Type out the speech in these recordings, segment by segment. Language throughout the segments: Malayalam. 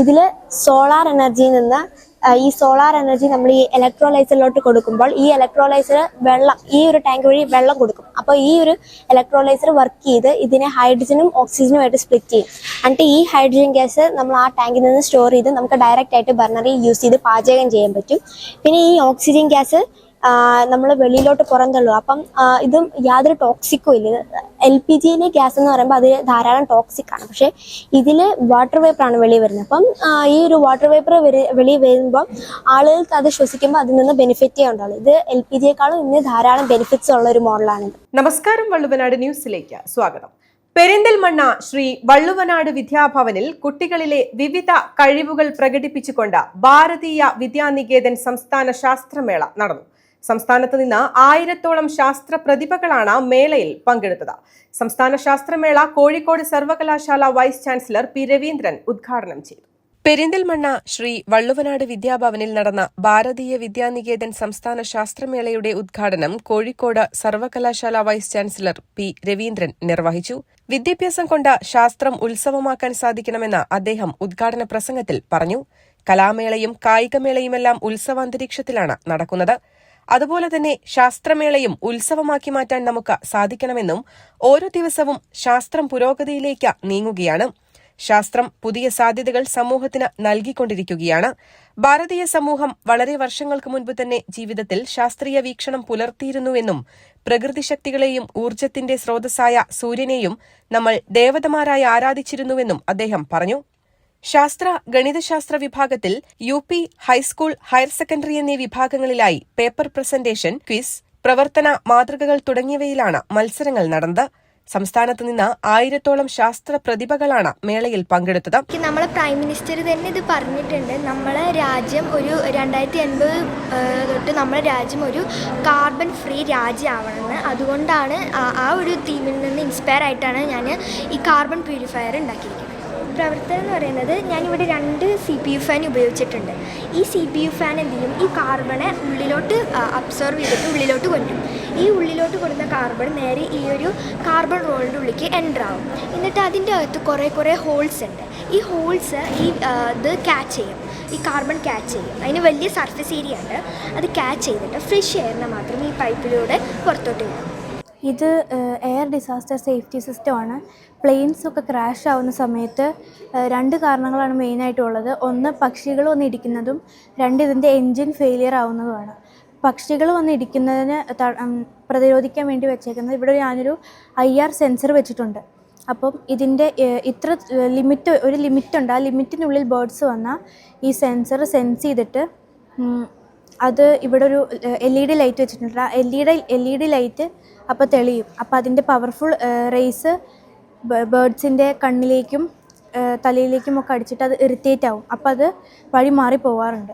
ഇതിൽ സോളാർ എനർജിയിൽ നിന്ന് ഈ സോളാർ എനർജി നമ്മൾ ഈ ഇലക്ട്രോലൈസറിലോട്ട് കൊടുക്കുമ്പോൾ ഈ ഇലക്ട്രോലൈസർ വെള്ളം ഈ ഒരു ടാങ്ക് വഴി വെള്ളം കൊടുക്കും. അപ്പോൾ ഈ ഒരു ഇലക്ട്രോലൈസർ വർക്ക് ചെയ്ത് ഇതിനെ ഹൈഡ്രജനും ഓക്സിജനുമായിട്ട് സ്പ്ലിറ്റ് ചെയ്യും. എന്നിട്ട് ഈ ഹൈഡ്രജൻ ഗ്യാസ് നമ്മൾ ആ ടാങ്കിൽ നിന്ന് സ്റ്റോർ ചെയ്ത് നമുക്ക് ഡയറക്റ്റ് ആയിട്ട് ബർണറിൽ യൂസ് ചെയ്ത് പാചകം ചെയ്യാൻ പറ്റും. പിന്നെ ഈ ഓക്സിജൻ ഗ്യാസ് നമ്മൾ വെളിയിലോട്ട് പുറന്തള്ളു. അപ്പം ഇതും യാതൊരു ടോക്സിക്കും ഇല്ല. എൽ പി ജിയിലെ ഗ്യാസ് എന്ന് പറയുമ്പോൾ അത് ധാരാളം ടോക്സിക് ആണ്. പക്ഷേ ഇതിൽ വാട്ടർ വേപ്പറാണ് വെളിയിൽ വരുന്നത്. അപ്പം ഈ ഒരു വാട്ടർ വേപ്പർ വെളിയിൽ വരുമ്പം ആളുകൾക്ക് അത് ശ്വസിക്കുമ്പോൾ അതിൽ നിന്ന് ബെനിഫിറ്റേ ഉണ്ടാവുള്ളൂ. ഇത് എൽ പി ജിയെക്കാളും ഇന്ന് ധാരാളം ബെനിഫിറ്റ്സ് ഉള്ള ഒരു മോഡലാണിത് നമസ്കാരം വള്ളുവനാട് ന്യൂസിലേക്ക് സ്വാഗതം. പെരിന്തൽമണ്ണ ശ്രീ വള്ളുവനാട് വിദ്യാഭവനിൽ കുട്ടികളിലെ വിവിധ കഴിവുകൾ പ്രകടിപ്പിച്ചുകൊണ്ട് ഭാരതീയ വിദ്യാനികേതൻ സംസ്ഥാന ശാസ്ത്രമേള നടന്നു. സംസ്ഥാനത്ത് നിന്ന് ആയിരത്തോളം ശാസ്ത്ര പ്രതിഭകളാണ് മേളയിൽ പങ്കെടുത്തത്. സംസ്ഥാന ശാസ്ത്രമേള കോഴിക്കോട് സർവകലാശാല വൈസ് ചാൻസലർ പി രവീന്ദ്രൻ ഉദ്ഘാടനം ചെയ്തു. പെരിന്തൽമണ്ണ ശ്രീ വള്ളുവനാട് വിദ്യാഭവനിൽ നടന്ന ഭാരതീയ വിദ്യാനികേതൻ സംസ്ഥാന ശാസ്ത്രമേളയുടെ ഉദ്ഘാടനം കോഴിക്കോട് സർവകലാശാല വൈസ് ചാൻസലർ പി രവീന്ദ്രൻ നിർവഹിച്ചു. വിദ്യാഭ്യാസം കൊണ്ട് ശാസ്ത്രം ഉത്സവമാക്കാൻ സാധിക്കണമെന്ന് അദ്ദേഹം ഉദ്ഘാടന പ്രസംഗത്തിൽ പറഞ്ഞു. കലാമേളയും കായികമേളയുമെല്ലാം ഉത്സവാന്തരീക്ഷത്തിലാണ് നടക്കുന്നത്. അതുപോലെ തന്നെ ശാസ്ത്രമേളയും ഉത്സവമാക്കി മാറ്റാൻ നമുക്ക് സാധിക്കണമെന്നും ഓരോ ദിവസവും ശാസ്ത്രം പുരോഗതിയിലേക്ക് നീങ്ങുകയാണ്. ശാസ്ത്രം പുതിയ സാധ്യതകൾ സമൂഹത്തിന് നൽകിക്കൊണ്ടിരിക്കുകയാണ്. ഭാരതീയ സമൂഹം വളരെ വർഷങ്ങൾക്ക് മുൻപ് തന്നെ ജീവിതത്തിൽ ശാസ്ത്രീയ വീക്ഷണം പുലർത്തിയിരുന്നുവെന്നും പ്രകൃതി ശക്തികളെയും ഊർജത്തിന്റെ സ്രോതസ്സായ സൂര്യനെയും നമ്മൾ ദേവതമാരായി ആരാധിച്ചിരുന്നുവെന്നും അദ്ദേഹം പറഞ്ഞു. ശാസ്ത്ര ഗണിതശാസ്ത്ര വിഭാഗത്തിൽ U P high school higher secondary എന്നീ വിഭാഗങ്ങളിലായി പേപ്പർ പ്രസന്റേഷൻ ക്വിസ് പ്രവർത്തന മാതൃകകൾ തുടങ്ങിയവയിലാണ് മത്സരങ്ങൾ നടന്നത്. സംസ്ഥാനത്ത് നിന്ന് ആയിരത്തോളം ശാസ്ത്ര പ്രതിഭകളാണ് മേളയിൽ പങ്കെടുത്തത്. നമ്മളെ പ്രൈം മിനിസ്റ്റർ തന്നെ ഇത് പറഞ്ഞിട്ടുണ്ട്. നമ്മളെ രാജ്യം ഒരു രണ്ടായിരത്തി എൺപത് തൊട്ട് നമ്മുടെ രാജ്യം ഒരു കാർബൺ ഫ്രീ രാജ്യമാവണമെന്ന് അതുകൊണ്ടാണ് ആ ഒരു തീമിൽ നിന്ന് ഇൻസ്പയർ ആയിട്ടാണ് ഞാൻ ഈ കാർബൺ പ്യൂരിഫയർ ഉണ്ടാക്കിയിരിക്കുന്നത്. പ്രവർത്തനം എന്ന് പറയുന്നത് ഞാനിവിടെ രണ്ട് സി പി യു ഫാൻ ഉപയോഗിച്ചിട്ടുണ്ട്. ഈ സി പി യു ഫാൻ എന്ത് ചെയ്യും? ഈ കാർബണെ ഉള്ളിലോട്ട് അബ്സോർവ് ചെയ്തിട്ട് ഉള്ളിലോട്ട് കൊണ്ടുവരും ഈ ഉള്ളിലോട്ട് കൊടുക്കുന്ന കാർബൺ നേരെ ഈ ഒരു കാർബൺ റോളിന്റെ ഉള്ളിലേക്ക് എന്റർ ആവും. എന്നിട്ട് അതിന്റെ അകത്ത് കുറേ കുറേ ഹോൾസ് ഉണ്ട്. ഈ ഹോൾസ് ഈ ഇത് ക്യാച്ച് ചെയ്യും. ഈ കാർബൺ ക്യാച്ച് ചെയ്യും. അതിന് വലിയ സർഫസ് ഏരിയ ഉണ്ട്. അത് ക്യാച്ച് ചെയ്തിട്ട് ഫ്രഷ് എയറിനെ മാത്രം ഈ പൈപ്പിലൂടെ പുറത്തോട്ട് വിടും ഇത് എയർ ഡിസാസ്റ്റർ സേഫ്റ്റി സിസ്റ്റമാണ് പ്ലെയിൻസ് ഒക്കെ ക്രാഷ് ആവുന്ന സമയത്ത് രണ്ട് കാരണങ്ങളാണ് മെയിനായിട്ടുള്ളത് ഒന്ന് പക്ഷികൾ വന്ന് ഇടിക്കുന്നതും രണ്ട് ഇതിന്റെ എൻജിൻ ഫെയിലിയർ ആവുന്നതുമാണ്. പക്ഷികൾ വന്ന് ഇടിക്കുന്നതിന് ത- പ്രതിരോധിക്കാൻ വേണ്ടി വെച്ചേക്കുന്നത് ഇവിടെ ഞാനൊരു ഐ ആർ സെൻസർ വെച്ചിട്ടുണ്ട്. അപ്പം ഇതിന്റെ ഇത്ര ലിമിറ്റ് ഒരു ലിമിറ്റുണ്ട് ആ ലിമിറ്റിനുള്ളിൽ ബേർഡ്സ് വന്നാൽ ഈ സെൻസർ സെൻസ് ചെയ്തിട്ട് അത് ഇവിടെ ഒരു എൽ ഇ ഡി ലൈറ്റ് വെച്ചിട്ടുണ്ട്. ആ L E D L E D light അപ്പോൾ തെളിയും. അപ്പോൾ അതിന്റെ പവർഫുൾ റേസ് ബേർഡ്സിന്റെ കണ്ണിലേക്കും തലയിലേക്കും ഒക്കെ അടിച്ചിട്ട് അത് ഇറിറ്റേറ്റ് ആവും. അപ്പോൾ അത് വഴി മാറി പോവാറുണ്ട്.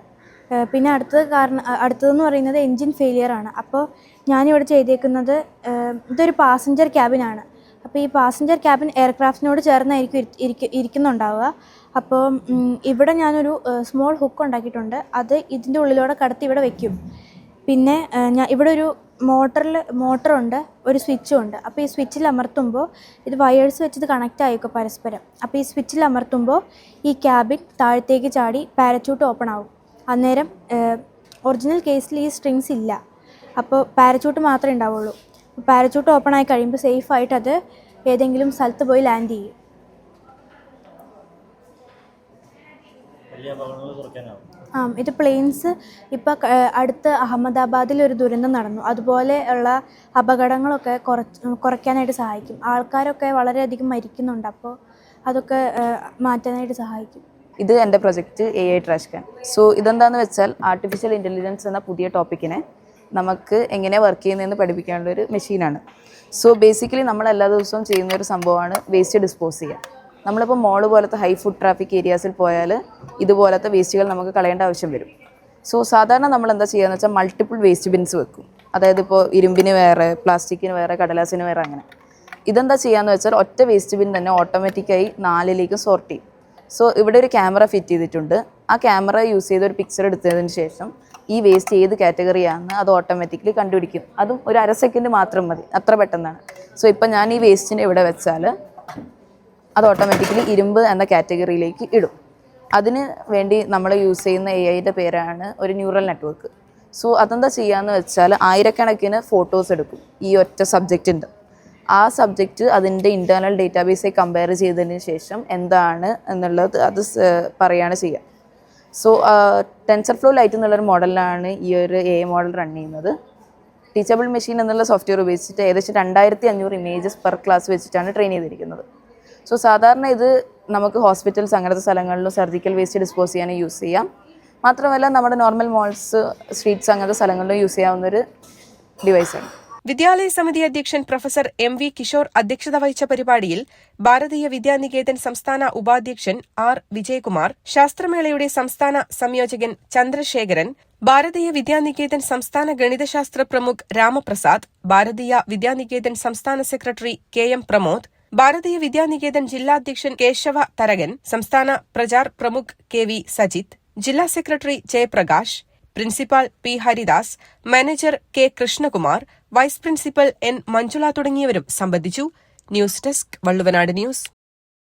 പിന്നെ അടുത്തത് കാരണം അടുത്തതെന്ന് പറയുന്നത് എൻജിൻ ഫെയിലിയർ ആണ്. അപ്പോൾ ഞാനിവിടെ ചെയ്തേക്കുന്നത് ഇതൊരു പാസഞ്ചർ ക്യാബിനാണ് അപ്പോൾ ഈ പാസഞ്ചർ ക്യാബിൻ എയർക്രാഫ്റ്റിനോട് ചേർന്നായിരിക്കും ഇരി- ഇരിക്കുന്നുണ്ടാവുക. അപ്പോൾ ഇവിടെ ഞാനൊരു സ്മോൾ ഹുക്ക് ഉണ്ടാക്കിയിട്ടുണ്ട്. അത് ഇതിന്റെ ഉള്ളിലൂടെ കടത്തി ഇവിടെ വെക്കും. പിന്നെ ഞാൻ ഇവിടെ ഒരു മോട്ടറിൽ മോട്ടറുണ്ട് ഒരു സ്വിച്ചും ഉണ്ട് അപ്പോൾ ഈ സ്വിച്ചിൽ അമർത്തുമ്പോൾ ഇത് വയേഴ്സ് വെച്ച് ഇത് കണക്റ്റ് ആയിക്കും പരസ്പരം. അപ്പോൾ ഈ സ്വിച്ചിൽ അമർത്തുമ്പോൾ ഈ ക്യാബിൻ താഴത്തേക്ക് ചാടി പാരച്യൂട്ട് ഓപ്പൺ ആവും. അന്നേരം ഒറിജിനൽ കേസിൽ ഈ സ്ട്രിങ്സ് ഇല്ല. അപ്പോൾ പാരച്യൂട്ട് മാത്രമേ ഉണ്ടാവുള്ളൂ. പാരച്യൂട്ട് ഓപ്പൺ ആയി കഴിയുമ്പോൾ സേഫായിട്ട് അത് ഏതെങ്കിലും സ്ഥലത്ത് പോയി ലാൻഡ് ചെയ്യും. ആ ഇത് പ്ലെയിൻസ് ഇപ്പോൾ അടുത്ത് അഹമ്മദാബാദിൽ ഒരു ദുരന്തം നടന്നു. അതുപോലെ ഉള്ള അപകടങ്ങളൊക്കെ കുറച്ച് കുറയ്ക്കാനായിട്ട് സഹായിക്കും. ആൾക്കാരൊക്കെ വളരെയധികം മരിക്കുന്നുണ്ട്. അപ്പോൾ അതൊക്കെ മാറ്റാനായിട്ട് സഹായിക്കും. ഇത് എന്റെ project A I trash can so ഇതെന്താണെന്ന് വെച്ചാൽ ആർട്ടിഫിഷ്യൽ ഇന്റലിജൻസ് എന്ന പുതിയ ടോപ്പിക്കിനെ നമുക്ക് എങ്ങനെ വർക്ക് ചെയ്യുന്നതെന്ന് പഠിപ്പിക്കാനുള്ള ഒരു മെഷീനാണ് സോ ബേസിക്കലി നമ്മൾ എല്ലാ ദിവസവും ചെയ്യുന്ന ഒരു സംഭവമാണ് വേസ്റ്റ് ഡിസ്പോസ് ചെയ്യുക നമ്മളിപ്പോൾ മോൾ പോലത്തെ ഹൈ ഫുഡ് ട്രാഫിക് ഏരിയാസിൽ പോയാൽ ഇതുപോലത്തെ വേസ്റ്റുകൾ നമുക്ക് കളയേണ്ട ആവശ്യം വരും. സോ സാധാരണ നമ്മൾ എന്താ ചെയ്യുകയെന്ന് വെച്ചാൽ മൾട്ടിപ്പിൾ വേസ്റ്റ് ബിൻസ് വെക്കും. അതായത് ഇപ്പോൾ ഇരുമ്പിന് വേറെ പ്ലാസ്റ്റിക്കിന് വേറെ കടലാസിന് വേറെ അങ്ങനെ. ഇതെന്താ ചെയ്യാന്ന് വെച്ചാൽ ഒറ്റ വേസ്റ്റ് ബിൻ തന്നെ ഓട്ടോമാറ്റിക്കായി നാലിലേക്ക് സോർട്ട് ചെയ്യും. സോ ഇവിടെ ഒരു ക്യാമറ ഫിറ്റ് ചെയ്തിട്ടുണ്ട്. ആ ക്യാമറ യൂസ് ചെയ്ത് ഒരു പിക്ചർ എടുത്തതിന് ശേഷം ഈ വേസ്റ്റ് ഏത് കാറ്റഗറിയാണെന്ന് അത് ഓട്ടോമാറ്റിക്കലി കണ്ടുപിടിക്കും. അതും ഒരു അര സെക്കൻഡ് മാത്രം മതി. അത്ര പെട്ടെന്നാണ്. സോ ഇപ്പം ഞാൻ ഈ വേസ്റ്റിനെ ഇവിടെ വെച്ചാൽ അത് ഓട്ടോമാറ്റിക്കലി ഇരുമ്പ് എന്ന കാറ്റഗറിയിലേക്ക് ഇടും. അതിന് വേണ്ടി നമ്മൾ യൂസ് ചെയ്യുന്ന എ ഐയുടെ പേരാണ് ഒരു ന്യൂറൽ നെറ്റ്വർക്ക് സോ അതെന്താ ചെയ്യാന്ന് വെച്ചാൽ ആയിരക്കണക്കിന് ഫോട്ടോസ് എടുക്കും ഈ ഒറ്റ സബ്ജക്റ്റിന്റെ ആ സബ്ജക്റ്റ് അതിന്റെ ഇന്റേർണൽ ഡേറ്റാബേസിൽ കമ്പയർ ചെയ്തതിന് ശേഷം എന്താണ് എന്നുള്ളത് അത് പറയുകയാണ് ചെയ്യുക. സോ ടെൻസർ ഫ്ലോ ലൈറ്റ് എന്നുള്ളൊരു മോഡലിലാണ് ഈ ഒരു എ മോഡൽ റൺ ചെയ്യുന്നത്. ടീച്ചബിൾ മെഷീൻ എന്നുള്ള സോഫ്റ്റ്വെയർ ഉപയോഗിച്ചിട്ട് ഏകദേശം രണ്ടായിരത്തി അഞ്ഞൂറ് ഇമേജസ് പെർ ക്ലാസ് വെച്ചിട്ടാണ് ട്രെയിൻ ചെയ്തിരിക്കുന്നത്. സോ സാധാരണ ഇത് നമുക്ക് ഹോസ്പിറ്റൽസ് അങ്ങനത്തെ സ്ഥലങ്ങളിലും സർജിക്കൽ വേസ്റ്റ് ഡിസ്പോസ് ചെയ്യാൻ യൂസ് ചെയ്യാം. മാത്രമല്ല നമ്മുടെ നോർമൽ മോൾസ് സ്ട്രീറ്റ്സ് അങ്ങനത്തെ സ്ഥലങ്ങളിലും യൂസ് ചെയ്യാവുന്നൊരു ഡിവൈസാണ് വിദ്യാലയ സമിതി അധ്യക്ഷൻ പ്രൊഫസർ എം വി കിഷോർ അധ്യക്ഷത വഹിച്ച പരിപാടിയിൽ ഭാരതീയ വിദ്യാനികേതൻ സംസ്ഥാന ഉപാധ്യക്ഷൻ ആർ വിജയകുമാർ ശാസ്ത്രമേളയുടെ സംസ്ഥാന സംയോജകൻ ചന്ദ്രശേഖരൻ ഭാരതീയ വിദ്യാനികേതൻ സംസ്ഥാന ഗണിതശാസ്ത്ര പ്രമുഖ് രാമപ്രസാദ് ഭാരതീയ വിദ്യാനികേതൻ സംസ്ഥാന സെക്രട്ടറി കെ എം പ്രമോദ് ഭാരതീയ വിദ്യാനികേതൻ ജില്ലാധ്യക്ഷൻ കേശവ തരകൻ സംസ്ഥാന പ്രചാർ പ്രമുഖ് കെ വി സജിത് ജില്ലാ secretary Jayaprakash principal P Haridas manager K Krishnakumar vice principal N Manjula തുടങ്ങിയവരും സംബന്ധിച്ചു. News desk Valluvanad news.